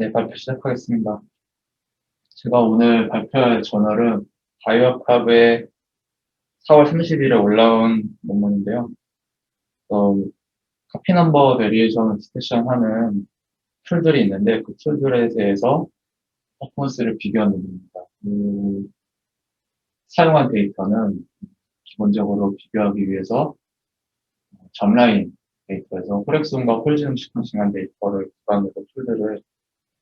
네, 발표 시작하겠습니다. 제가 오늘 발표할 저널은 바이오합의 4월 30일에 올라온 논문인데요. 어, 카피 넘버 베리에이션을 디텍션 하는 툴들이 있는데 그 툴들에 대해서 퍼포먼스를 비교한 논문입니다. 그 사용한 데이터는 기본적으로 비교하기 위해서 점라인 데이터에서 홀엑스온과 홀지움 시퀀싱한 데이터를 기반으로 툴들을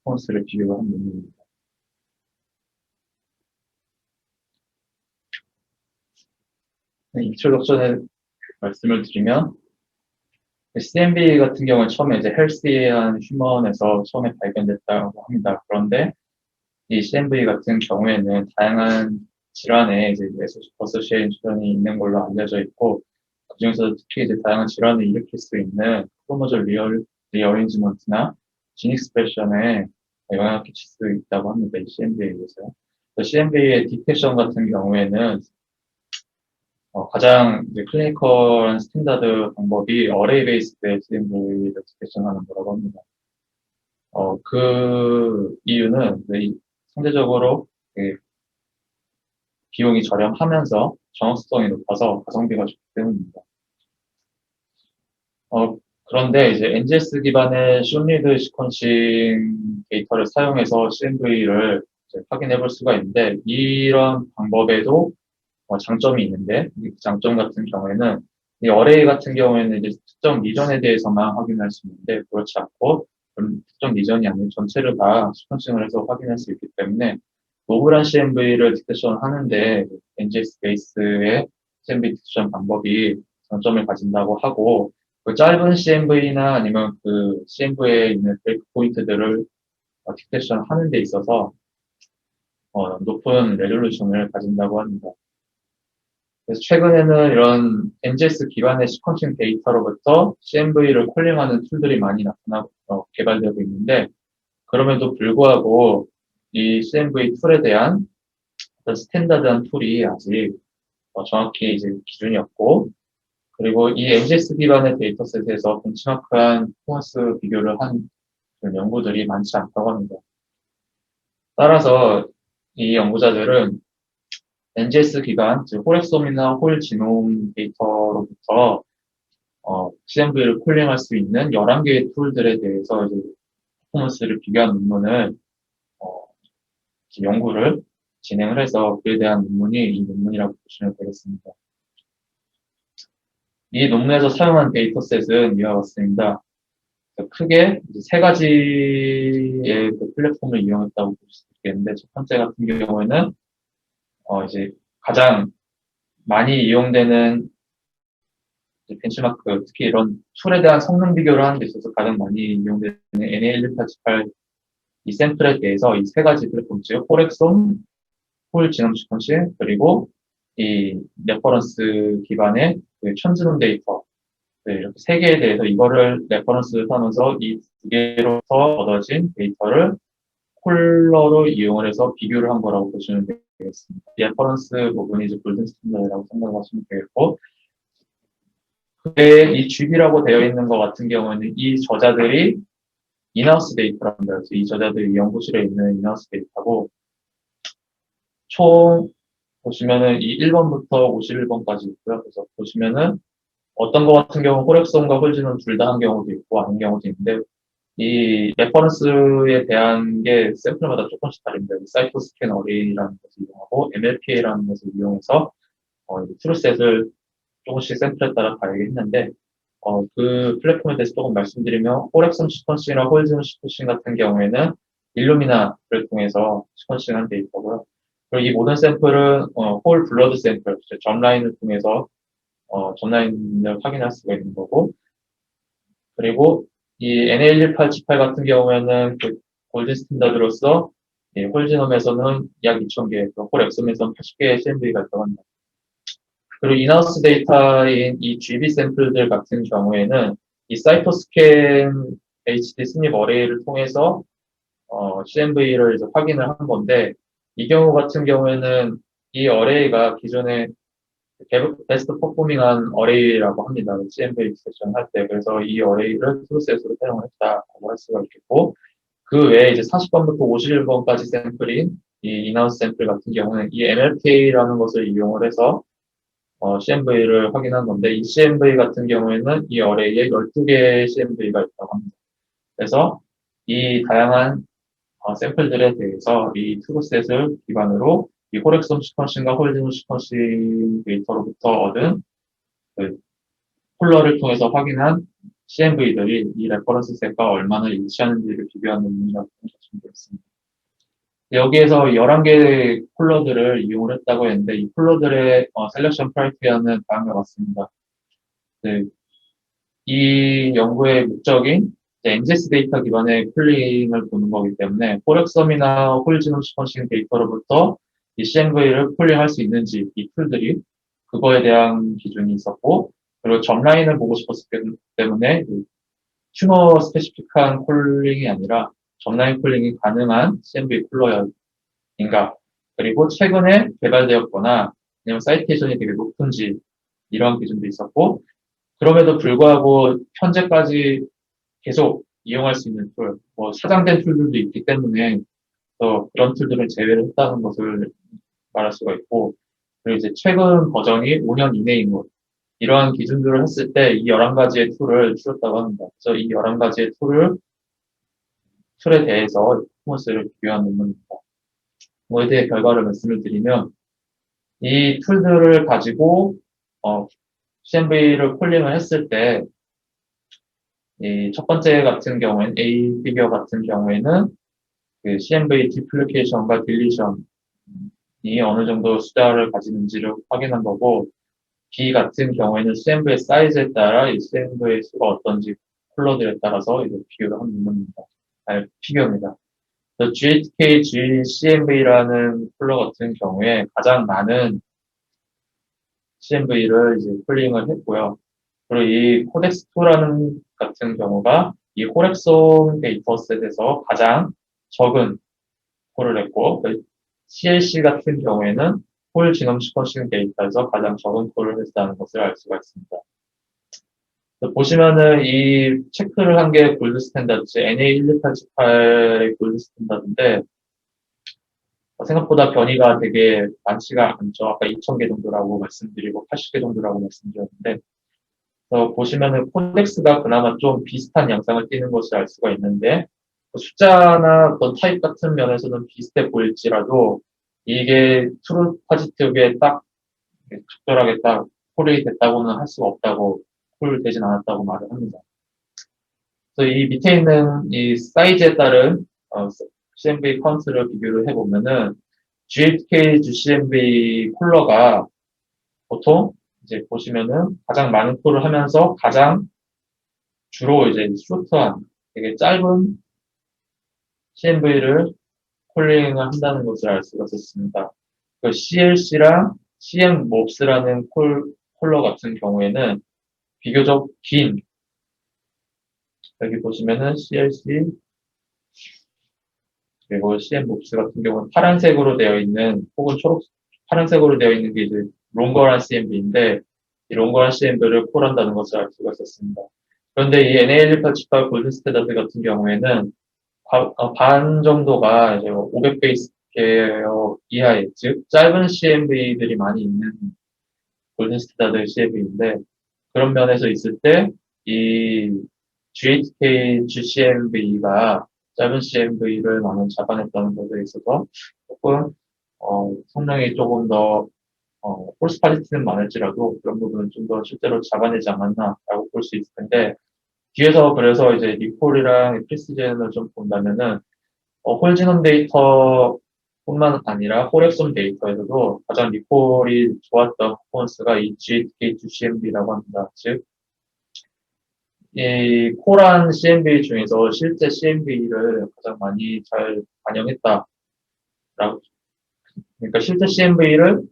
퍼포먼스를 비교한 논문입니다. 네, 인트로덕션에 말씀을 드리면 CMV 같은 경우는 처음에 이제 헬스한 휴먼에서 처음에 발견됐다고 합니다. 그런데 이 CMV 같은 경우에는 다양한 질환에 이제 어소시에이션이 있는 걸로 알려져 있고 그중에서 특히 이제 다양한 질환을 일으킬 수 있는 크로모졸 리얼 리어레인지먼트나 진 익스프레션에 영향을 끼칠 수 있다고 합니다. 이 CMV에 의해서. CMV의 디텍션 같은 경우에는 어, 가장 이제 클리니컬한 스탠다드 방법이 어레이 베이스드 CMV를 디텍션하는 거라고 합니다. 어, 그 이유는 상대적으로 비용이 저렴하면서 정확성이 높아서 가성비가 좋기 때문입니다. 어, 그런데 이제 NGS 기반의 쇼리드 시퀀싱 데이터를 사용해서 CMV를 확인해 볼 수가 있는데 이런 방법에도 어, 장점이 있는데 이 장점 같은 경우에는 이 어레이 같은 경우에는 이제 특정 리전에 대해서만 확인할 수 있는데 그렇지 않고 특정 리전이 아닌 전체를 다 시퀀싱을 해서 확인할 수 있기 때문에 노블한 CMV를 디텍션 하는데 NGS 베이스의 CMV 디텍션 방법이 장점을 가진다고 하고 그 짧은 CMV나 아니면 그 CMV에 있는 브레이크 포인트들을 어, 디텍션 하는 데 있어서 어, 높은 레졸루션을 가진다고 합니다. 그래서 최근에는 이런 NGS 기반의 시퀀싱 데이터로부터 CMV를 콜링하는 툴들이 많이 나타나고 어, 개발되고 있는데 그럼에도 불구하고 이 CMV 툴에 대한 스탠다드한 툴이 아직 어, 정확히 이제 기준이 없고 그리고 이 NGS 기반의 데이터셋에서 벤치마크한 퍼포먼스 비교를 한 연구들이 많지 않다고 합니다. 따라서 이 연구자들은 NGS 기반, 즉 홀엑솜이나 홀 지놈 데이터로부터 어, CMV를 콜링할 수 있는 11개의 툴들에 대해서 이제 퍼포먼스를 비교한 논문을 어, 연구를 진행을 해서 그에 대한 논문이 이 논문이라고 보시면 되겠습니다. 이 논문에서 사용한 데이터셋은 이와 같습니다. 크게 세 가지의 그 플랫폼을 이용했다고 볼 수 있겠는데 첫 번째 같은 경우에는 어 이제 가장 많이 이용되는 벤치마크 특히 이런 툴에 대한 성능 비교를 하는 데 있어서 가장 많이 이용되는 NAL188 이 샘플에 대해서 이 세 가지 플랫폼 즉 홀엑솜, 홀 지놈 시퀀싱 그리고 이 레퍼런스 기반의 그 천지론 데이터 네, 이렇게 세 개에 대해서 이거를 레퍼런스 하면서 이 두 개로서 얻어진 데이터를 콜러로 이용을 해서 비교를 한 거라고 보시면 되겠습니다. 레퍼런스 부분이 이제 골든 스탠다드라고 생각하시면 되겠고 그게 이 GB라고 되어 있는 것 같은 경우는 이 저자들이 인하우스 데이터랍니다. 이 저자들이 연구실에 있는 인하우스 데이터고 총 보시면은 이 1번부터 51번까지 있고요. 그래서 보시면은 어떤 것 같은 경우는 홀액성과 홀지는 둘 다 한 경우도 있고 아닌 경우도 있는데 이 레퍼런스에 대한 게 샘플마다 조금씩 다릅니다. 사이토스캔 어레이라는 것을 이용하고 MLPA라는 것을 이용해서 어, 트루셋을 조금씩 샘플에 따라 다르겠는데 어, 그 플랫폼에 대해서 조금 말씀드리면 홀액성 시퀀싱이나 홀지는 시퀀싱 같은 경우에는 일루미나를 통해서 시퀀싱한 데이터고요. 그리고 이 모든 샘플은 어, 홀 블러드 샘플, 점 라인을 통해서 어, 점 라인을 확인할 수가 있는 거고 그리고 이 NA1878 같은 경우에는 그 골든 스탠다드로서 예, 홀지넘에서는 약 2,000개, 홀 엑솜에서는 80개의 CMV가 합니다. 그리고 인하우스 데이터인 이 GB 샘플들 같은 경우에는 이 사이토스캔 HD 스닙 어레이를 통해서 어, CMV를 이제 확인을 한 건데 이 경우 같은 경우에는 이 어레이가 기존에 베스트 퍼포밍한 어레이라고 합니다. CMV 익스션 할 때. 그래서 이 어레이를 트루셋으로 사용을 했다고 할 수가 있겠고, 그그 외에 이제 40번부터 51번까지 샘플인 이 인하우스 샘플 같은 경우는 이 MLK라는 것을 이용을 해서 어, CMV를 확인한 건데 이 CMV 같은 경우에는 이 어레이에 12개의 CMV가 있다고 합니다. 그래서 이 다양한 어, 샘플들에 대해서 이 트루셋을 기반으로 이 호렉섬 시퀀싱과 홀지노 시퀀싱 데이터로부터 얻은 그 폴러를 통해서 확인한 CMV들이 이 레퍼런스 셋과 얼마나 일치하는지를 비교한 논문이라고 말씀드렸습니다. 여기에서 11개의 폴러들을 이용을 했다고 했는데 이 폴러들의 어, 셀렉션 크라이테리아는 다음과 같습니다. 네, 이 연구의 목적인 NGS 데이터 기반의 폴링을 보는 거기 때문에 포렉섬이나 홀지노 시퀀싱 데이터로부터 이 CMV를 폴링할 수 있는지 이 툴들이 그거에 대한 기준이 있었고 그리고 점라인을 보고 싶었기 때문에 튜머 스페시픽한 콜링이 아니라 점라인 콜링이 가능한 CMV 쿨러인가? 그리고 최근에 개발되었거나 아니면 사이테이션이 되게 높은지 이런 기준도 있었고 그럼에도 불구하고 현재까지 계속 이용할 수 있는 툴, 뭐 사장된 툴들도 있기 때문에 또 그런 툴들을 제외를 했다는 것을 말할 수가 있고 그리고 이제 최근 버전이 5년 이내인 것 이러한 기준들을 했을 때 이 11가지의 툴을 줄였다고 합니다. 그래서 이 11가지의 툴을 툴에 대해서 퍼포먼스를 비교한 논문입니다. 뭐에 대해 결과를 말씀을 드리면 이 툴들을 가지고 어, CMV를 콜링을 했을 때 이 첫 번째 같은 경우에는 A 피규어 같은 경우에는 그 CMV 디플리케이션과 딜리션이 어느 정도 숫자를 가지는지를 확인한 거고 B 같은 경우에는 CMV의 사이즈에 따라 이 CMV의 수가 어떤지 컬러들에 따라서 이제 비교를 한 부분입니다. 아니, 피규어입니다. GHK GCMV라는 컬러 같은 경우에 가장 많은 CMV를 이제 폴링을 했고요. 그리고 이 코덱스2라는 같은 경우가 이 호렉송 데이터셋에서 가장 적은 콜을 했고, CLC 같은 경우에는 홀 지놈 시퀀싱 데이터에서 가장 적은 콜을 했다는 것을 알 수가 있습니다. 보시면은 이 체크를 한 게 골드 스탠다드, NA12878의 골드 스탠다드인데, 생각보다 변이가 되게 많지가 않죠. 아까 2,000개 정도라고 말씀드리고 80개 정도라고 말씀드렸는데, 그래서 보시면은 코덱스가 그나마 좀 비슷한 양상을 띠는 것을 알 수가 있는데, 그 숫자나 어떤 타입 같은 면에서는 비슷해 보일지라도, 이게 트루 파지티브에 딱 적절하게 딱 콜이 됐다고는 할 수가 없다고 콜 되진 않았다고 말을 합니다. 그래서 이 밑에 있는 이 사이즈에 따른 어, CMV 카운트를 비교를 해보면은 GHK GCMV 콜러가 보통 이제 보시면은 가장 많은 콜을 하면서 가장 주로 이제 쇼트한 되게 짧은 CMV를 콜링을 한다는 것을 알 수가 있었습니다. 그 CLC랑 CMMOPS라는 콜, 콜러 같은 경우에는 비교적 긴 여기 보시면은 CLC 그리고 CMMOPS 같은 경우는 파란색으로 되어 있는 혹은 초록 파란색으로 되어 있는 게 이제 롱거란 CMV인데 이 롱거란 CMV를 콜한다는 것을 알 수가 있었습니다. 그런데 이 NA188 골든스탠다드 같은 경우에는 어, 반 정도가 이제 500베이스 계열 이하의, 즉, 짧은 CMV들이 많이 있는 골든 스탠다드 CMV인데, 그런 면에서 있을 때, 이 GHK GCMV가 짧은 CMV를 많이 잡아냈다는 것에 있어서 조금, 어, 성능이 조금 더, 어, 폴스 파리티는 많을지라도 그런 부분은 좀 더 실제로 잡아내지 않았나라고 볼 수 있을 텐데, 뒤에서 그래서 이제 리콜이랑 프리시젠을 좀 본다면은 어, 홀지넘 데이터뿐만 아니라 홀엑솜 데이터에서도 가장 리콜이 좋았던 퍼포먼스가 이 GHK2CMV라고 합니다. 즉, 이 콜한 CMV 중에서 실제 CMV를 가장 많이 잘 반영했다. 그러니까 실제 CMV를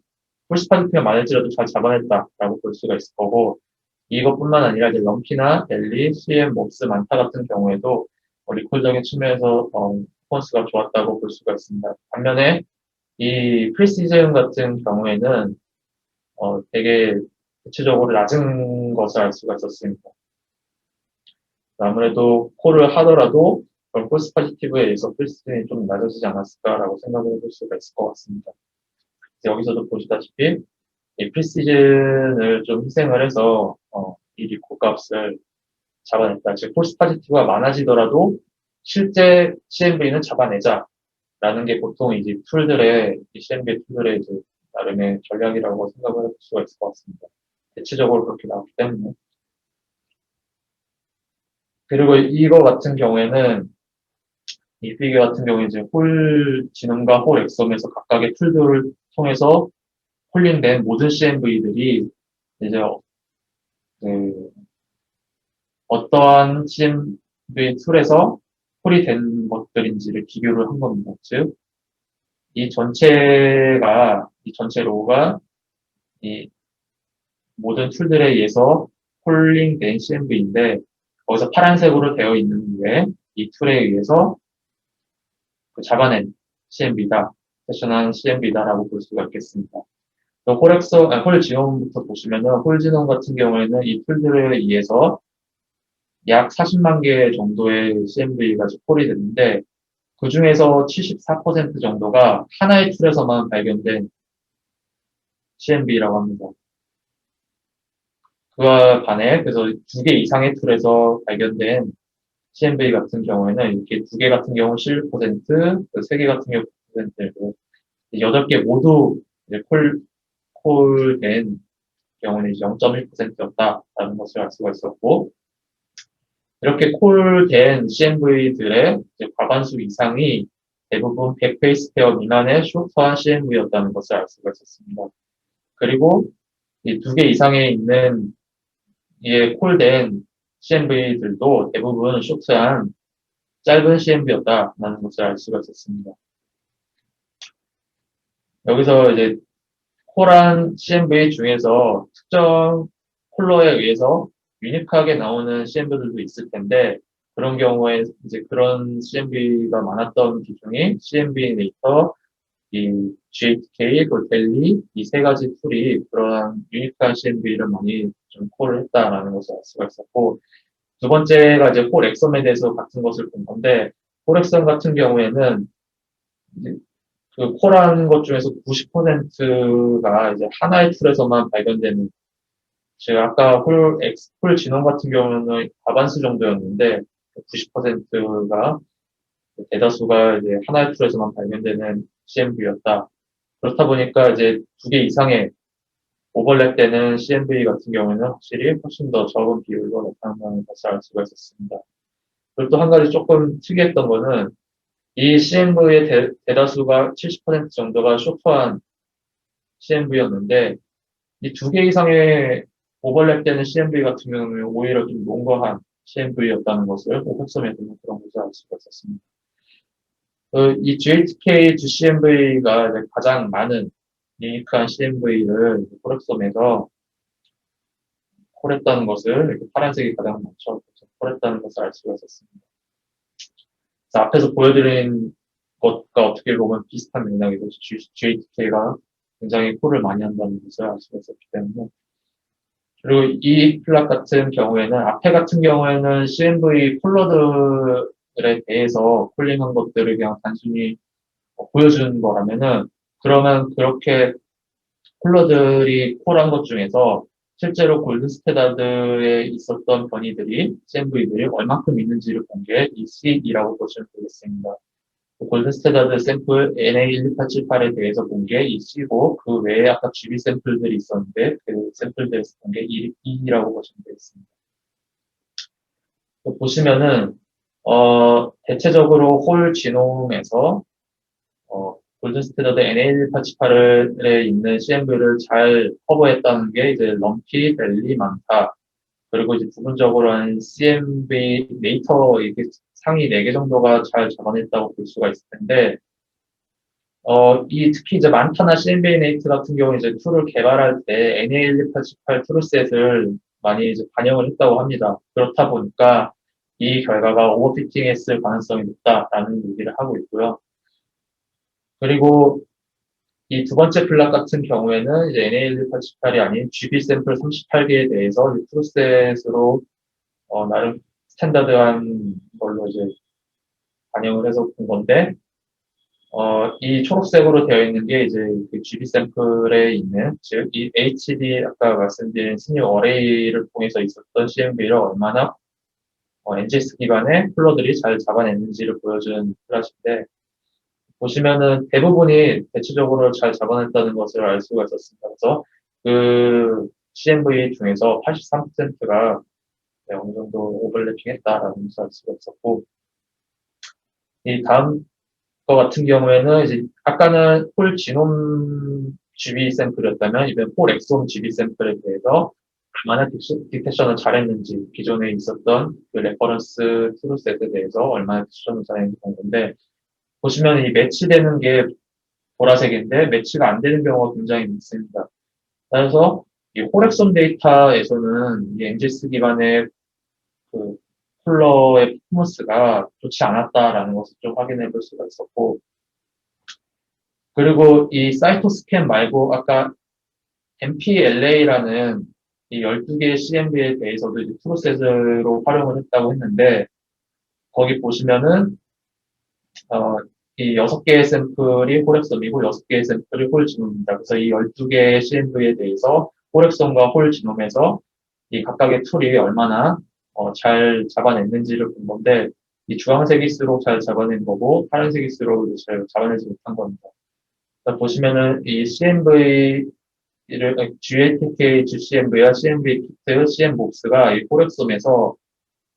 폴스파디트가 많을지라도 잘 잡아냈다라고 볼 수가 있을 거고, 이것뿐만 아니라 이제 럼피나 델리, CM, 몹스, 많다 같은 경우에도 어, 리콜적인 측면에서 어, 퍼포먼스가 좋았다고 볼 수가 있습니다. 반면에 이 프리시즌 같은 경우에는 어, 되게 대체적으로 낮은 것을 알 수가 있었습니다. 아무래도 콜을 하더라도 그럼 폴스 포지티브에 의해서 프리시즌이 좀 낮아지지 않았을까라고 생각을 해볼 수가 있을 것 같습니다. 여기서도 보시다시피 이 프리시즌을 좀 희생을 해서 어, 이 리코 값을 잡아냈다. 즉 폴스 포지티브가 많아지더라도 실제 CMV는 잡아내자라는 게 보통 이제 툴들의 이 CMV 툴들의 이제 나름의 전략이라고 생각을 해볼 수가 있을 것 같습니다. 대체적으로 그렇게 나오기 때문에. 그리고 이거 같은 경우에는 이 피규어 같은 경우에 이제 홀 지능과 홀 엑섬에서 각각의 툴들을 통해서 홀링된 모든 CMV들이 이제 그 어떠한 CMV 툴에서 홀이 된 것들인지를 비교를 한 겁니다. 즉, 이 전체가, 이 전체 로우가 이 모든 툴들에 의해서 홀링된 CMV인데, 거기서 파란색으로 되어 있는 후에 이 툴에 의해서 그 잡아낸 CMV다, 세션한 CMV다라고 볼 수가 있겠습니다. 홀엑서, 아, 홀 지원부터 보시면은 홀 지원 같은 경우에는 이 툴들에 의해서 약 40만 개 정도의 CMV가 홀이 됐는데 그 중에서 74% 정도가 하나의 툴에서만 발견된 CMV라고 합니다. 그와 반해 그래서 두 개 이상의 툴에서 발견된 CMV 같은 경우에는 이렇게 두 개 같은 경우 11%, 세 개 같은 경우 9%, 여덟 개 모두 이제 콜, 콜된 경우는 0.1%였다라는 것을 알 수가 있었고, 이렇게 콜된 CMV들의 과반수 이상이 대부분 100페이스 페어 미만의 쇼트한 CMV였다는 것을 알 수가 있었습니다. 그리고 이 두 개 이상에 있는 이에 콜된 CMV들도 대부분 쇼트한 짧은 CMV였다라는 것을 알 수가 있었습니다. 여기서 이제 콜한 CMV 중에서 특정 콜러에 의해서 유니크하게 나오는 CMV들도 있을 텐데 그런 경우에 이제 그런 CMV가 많았던 기중에 CMV 네이터, 이 GHK, 그 델리 이 세 가지 툴이 그러한 유니크한 CMV를 많이 좀 콜을 했다라는 것을 알 수가 있었고 두 번째가 이제 콜 엑섬에 대해서 같은 것을 본 건데 콜 엑섬 같은 경우에는 그 콜한 것 중에서 90%가 이제 하나의 툴에서만 발견되는 제가 아까 홀, 엑스, 홀 진원 같은 경우는 과반수 정도였는데 90%가 대다수가 이제 하나의 툴에서만 발견되는 CMV였다. 그렇다 보니까 이제 두 개 이상의 오버랩되는 CMV 같은 경우에는 확실히 훨씬 더 적은 비율로 나타나는 것을 알 수가 있었습니다. 그리고 또 한 가지 조금 특이했던 거는 이 CMV의 대, 다수가 70% 정도가 쇼트한 CMV였는데 이 두 개 이상의 오버랩되는 CMV 같은 경우는 오히려 좀 롱거한 CMV였다는 것을 두는 그런 것을 알 수가 있었습니다. 그, 이 GHK GCMV가 가장 많은 유니크한 CMV를 호랩섬에서 콜했다는 것을 파란색이 가장 많죠. 콜했다는 것을 알 수가 있었습니다. 자, 앞에서 보여드린 것과 어떻게 보면 비슷한 맥락이고 GHK가 굉장히 콜을 많이 한다는 것을 알 수가 있었기 때문에. 그리고 이 플랫 같은 경우에는 앞에 같은 경우에는 CMV 콜러들에 대해서 콜링한 것들을 그냥 단순히 보여주는 거라면은 그러면 그렇게 콜러들이 콜한 것 중에서 실제로 골든 스테다드에 있었던 변이들이 CMV들이 얼마큼 있는지를 본 게이 C이라고 보시면 되겠습니다. 골든 스탠다드 샘플 NA1878에 대해서 본 게 이 C고 그 외에 아까 GB 샘플들이 있었는데 그 샘플들에서 본게 E라고 보시면 되겠습니다. 보시면은 어, 대체적으로 홀 지놈에서 어, 골든 스탠다드 NA1878에 있는 CMV를 잘 커버했다는 게 이제 럼피, 벨리, 많다. 그리고 이제 부분적으로는 CMV 네이터 이게 상위 4개 정도가 잘 잡아냈다고 볼 수가 있을 텐데, 어, 이 특히 이제 많타나 CMBN에이트 같은 경우 이제 툴을 개발할 때 NA1288 툴셋을 많이 이제 반영을 했다고 합니다. 그렇다 보니까 이 결과가 오버피팅 했을 가능성이 높다라는 얘기를 하고 있고요. 그리고 이 두 번째 플랫 같은 경우에는 이제 NA1288이 아닌 GB 샘플 38개에 대해서 툴셋으로 어, 나름 스탠다드한 걸로 이제 반영을 해서 본 건데, 어, 이 초록색으로 되어 있는 게 이제 그 GB 샘플에 있는, 즉, 이 HD, 아까 말씀드린 스뉴 어레이를 통해서 있었던 CMV를 얼마나 어, NGS 기반의 쿨러들이 잘 잡아냈는지를 보여주는 플랫인데, 보시면은 대부분이 대체적으로 잘 잡아냈다는 것을 알 수가 있었습니다. 그래서 그 CMV 중에서 83%가 네, 어느 정도 오버래핑했다라는 것을 알 수가 있었고, 이 다음 거 같은 경우에는 이제 아까는 홀 지놈 GB 샘플이었다면 이번 홀 엑솜 GB 샘플에 대해서 얼마나 딕- 디텍션을 잘했는지 기존에 있었던 그 레퍼런스 트루셋에 대해서 얼마나 디텍션을 잘했는지 본 건데 보시면 이 매치되는 게 보라색인데 매치가 안 되는 경우가 굉장히 많습니다. 그래서 이 홀엑솜 데이터에서는 이 NGS 기반의 그 쿨러의 퍼포먼스가 좋지 않았다라는 것을 좀 확인해 볼 수가 있었고, 그리고 이 사이토 스캔 말고 아까 MPLA라는 이 12개의 CMV에 대해서도 이제 프로세스로 활용을 했다고 했는데, 거기 보시면은, 어, 이 6개의 샘플이 홀엑솜이고 6개의 샘플이 홀지놈입니다. 그래서 이 12개의 CMV에 대해서 홀엑솜과 홀지놈에서 이 각각의 툴이 얼마나 어, 잘 잡아냈는지를 본 건데, 이 주황색일수록 잘 잡아낸 거고, 파란색일수록 잘 잡아내지 못한 겁니다. 보시면은 이 CMV를, GATK, GCMV와 CMV 키트, CM복스가 이 포렉솜에서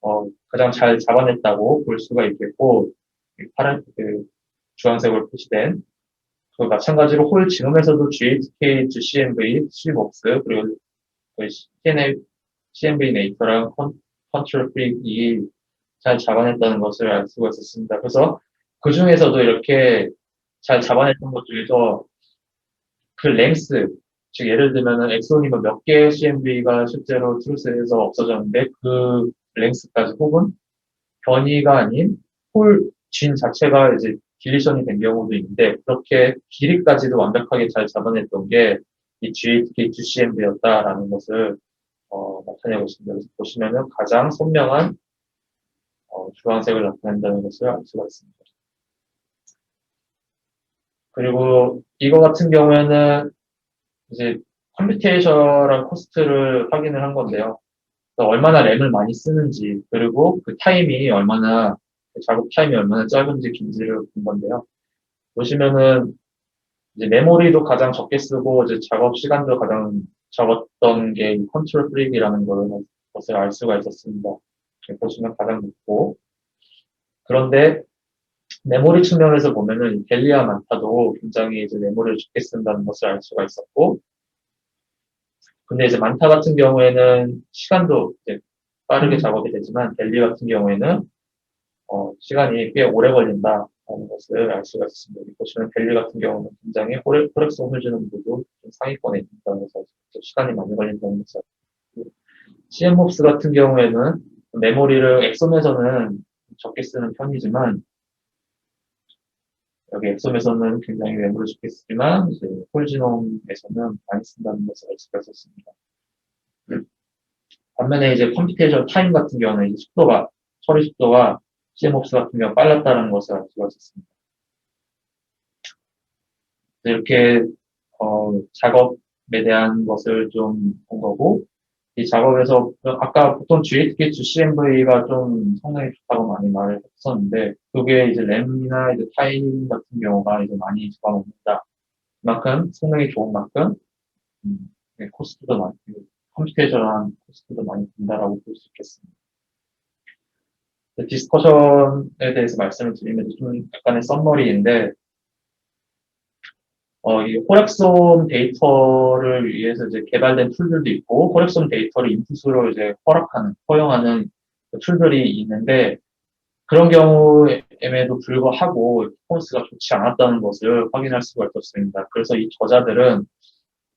어, 가장 잘 잡아냈다고 볼 수가 있겠고, 이 파란, 그, 주황색으로 표시된, 그 마찬가지로 홀 지놈에서도 GATK, GCMV, CM복스, 그리고 그 CNA, CMV 네이터랑 컨트롤 프릭이 잘 잡아냈다는 것을 알 수가 있었습니다. 그래서 그 중에서도 이렇게 잘 잡아냈던 것 중에서 그 랭스, 즉 예를 들면은 엑소니면 몇 개의 CMV가 실제로 트루스에서 없어졌는데 그 랭스까지 혹은 변이가 아닌 홀 진 자체가 이제 딜리션이 된 경우도 있는데 그렇게 길이까지도 완벽하게 잘 잡아냈던 게 이 GATK GCMV였다라는 것을 어, 나타내고 있습니다. 보시면은 가장 선명한 어, 주황색을 나타낸다는 것을 알 수가 있습니다. 그리고 이거 같은 경우에는 이제 컴퓨테이션한 코스트를 확인을 한 건데요. 얼마나 램을 많이 쓰는지 그리고 그 타임이 얼마나 그 작업 타임이 얼마나 짧은지 긴지를 본 건데요. 보시면은 이제 메모리도 가장 적게 쓰고 이제 작업 시간도 가장 적었던 게이 컨트롤 프릭이라는 것을 알 수가 있었습니다. 보시면 가장 높고 그런데 메모리 측면에서 보면은 델리아 만타도 굉장히 이제 메모리를 적게 쓴다는 것을 알 수가 있었고 근데 이제 만타 같은 경우에는 시간도 이제 빠르게 작업이 되지만 델리 같은 경우에는 어, 시간이 꽤 오래 걸린다라는 것을 알 수가 있습니다. 보시면 델리 같은 경우는 굉장히 호렉, 호렉성 홀즈는 모두 좀 상위권에 있다는 것을 시간이 많이 걸린다는 것을 CMOPS 같은 경우에는 메모리를 엑솜에서는 적게 쓰는 편이지만 여기 엑솜에서는 굉장히 메모리를 적게 쓰지만 홀지놈에서는 많이 쓴다는 것을 알 수가 있었습니다. 반면에 이제 컴퓨테이션 타임 같은 경우는 이제 속도가 처리 속도가 CMOPS 같은 경우 빨랐다는 것을 알 수가 있었습니다. 이렇게 어, 작업에 대한 것을 좀 본 거고 이 작업에서 아까 보통 GATK, GCMV가 좀 성능이 좋다고 많이 말을 했었는데 그게 이제 램이나 이제 타임 같은 경우가 이제 많이 잡아먹는다. 그만큼 성능이 좋은 만큼 음, 네, 코스트도 많이 컴퓨테이션한 코스트도 많이 든다라고 볼 수 있겠습니다. 디스커션에 대해서 말씀을 드리면 좀 약간의 썸머리인데 어, 이 호렉솜 데이터를 위해서 이제 개발된 툴들도 있고, 호렉솜 데이터를 인풋으로 이제 허락하는, 허용하는 그 툴들이 있는데, 그런 경우에도 불구하고 퍼포먼스가 좋지 않았다는 것을 확인할 수가 있었습니다. 그래서 이 저자들은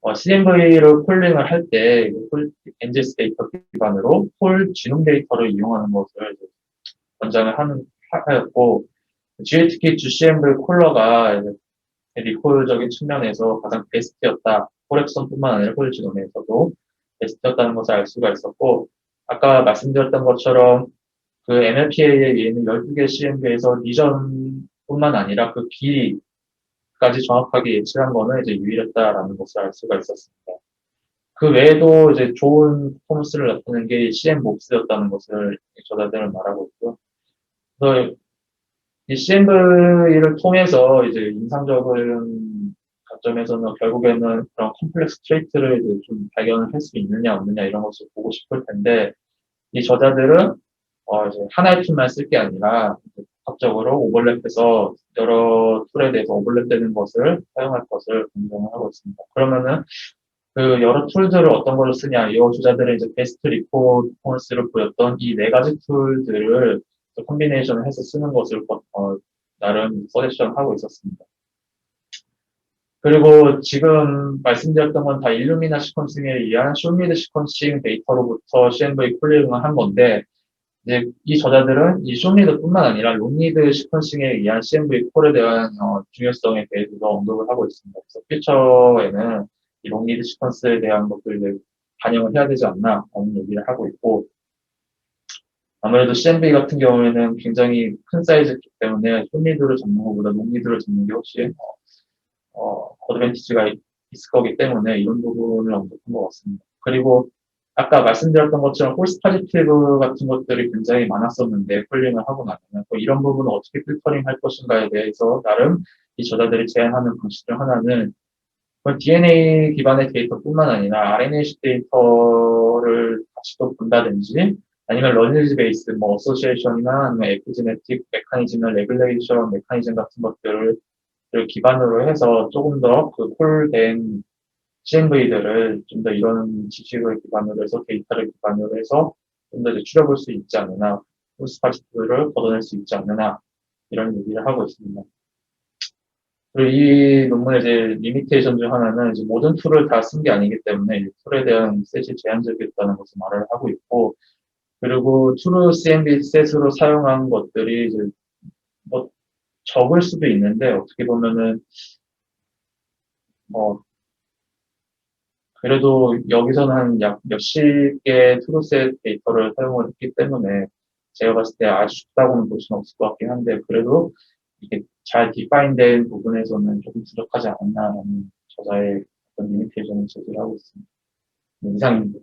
어, CMV를 콜링을 할 때, NGS 데이터 기반으로 홀 지놈 데이터를 이용하는 것을 권장을 하는, 하였고, GATK GCMV 콜러가 리콜적인 측면에서 가장 베스트였다. 홀렉선뿐만 아니라 홀지nom에서도 베스트였다는 것을 알 수가 있었고, 아까 말씀드렸던 것처럼 그 MLPA에 있는 12개 CMB에서 리전뿐만 아니라 그 길이까지 정확하게 예측한 거는 이제 유일했다라는 것을 알 수가 있었습니다. 그 외에도 이제 좋은 퍼포먼스를 나타낸 게 CM 몹스였다는 것을 저자들은 말하고 있고요. 그래서 이 CMV를 통해서 이제 인상적인 관점에서는 결국에는 그런 컴플렉스 트레이트를 이제 좀 발견을 할 수 있느냐 없느냐 이런 것을 보고 싶을 텐데 이 저자들은 어 이제 하나의 툴만 쓸 게 아니라 이제 복합적으로 오버랩해서 여러 툴에 대해서 오버랩되는 것을 사용할 것을 권장을 하고 있습니다. 그러면은 그 여러 툴들을 어떤 걸로 쓰냐 이 저자들은 이제 베스트 리포먼스를 보였던 이 네 가지 툴들을 콤비네이션을 해서 쓰는 것을 어, 나름 서제션 하고 있었습니다. 그리고 지금 말씀드렸던 건 다 일루미나 시퀀싱에 의한 쇼미드 시퀀싱 데이터로부터 CNV 폴링을 한 건데 이제 이 저자들은 이 쇼미드뿐만 아니라 롱리드 시퀀싱에 의한 CNV 콜에 대한 어, 중요성에 대해서도 언급을 하고 있습니다. 그래서 퓨처에는 이 롱리드 시퀀스에 대한 것들을 반영을 해야 되지 않나 라는 얘기를 하고 있고 아무래도 CMB 같은 경우에는 굉장히 큰 사이즈이기 때문에 쇼미드를 잡는 것보다 롱리드를 잡는 게 훨씬 어, 어, 어드밴티지가 있을 거기 때문에 이런 부분을 언급한 것 같습니다. 그리고 아까 말씀드렸던 것처럼 홀스 파지티브 같은 것들이 굉장히 많았었는데 폴링을 하고 나면 또 이런 부분을 어떻게 필터링 할 것인가에 대해서 나름 이 저자들이 제안하는 방식 중 하나는 DNA 기반의 데이터뿐만 아니라 RNA 데이터를 같이 또 본다든지 아니면 러니지 베이스, 뭐, 어소시에이션이나 아니면 에피제네틱 메커니즘이나 레귤레이션 메커니즘 같은 것들을 기반으로 해서 조금 더 그 콜된 CMV들을 좀 더 이런 지식을 기반으로 해서 데이터를 기반으로 해서 좀 더 추려볼 수 있지 않느냐, 홀스파지트를 걷어낼 수 있지 않느냐, 이런 얘기를 하고 있습니다. 그리고 이 논문의 이제 리미테이션 중 하나는 이제 모든 툴을 다 쓴 게 아니기 때문에 이 툴에 대한 셋이 제한적이었다는 것을 말을 하고 있고, 그리고 트루 CMB 셋으로 사용한 것들이 이제 뭐 적을 수도 있는데 어떻게 보면은 뭐 그래도 여기서는 한 약 몇십 개의 트루셋 데이터를 사용을 했기 때문에 제가 봤을 때 아주 쉽다고는 볼 수는 없을 것 같긴 한데 그래도 이게 잘 디파인된 부분에서는 조금 부족하지 않았나라는 저자의 어떤 리미테이션을 제기를 하고 있습니다. 네, 이상입니다.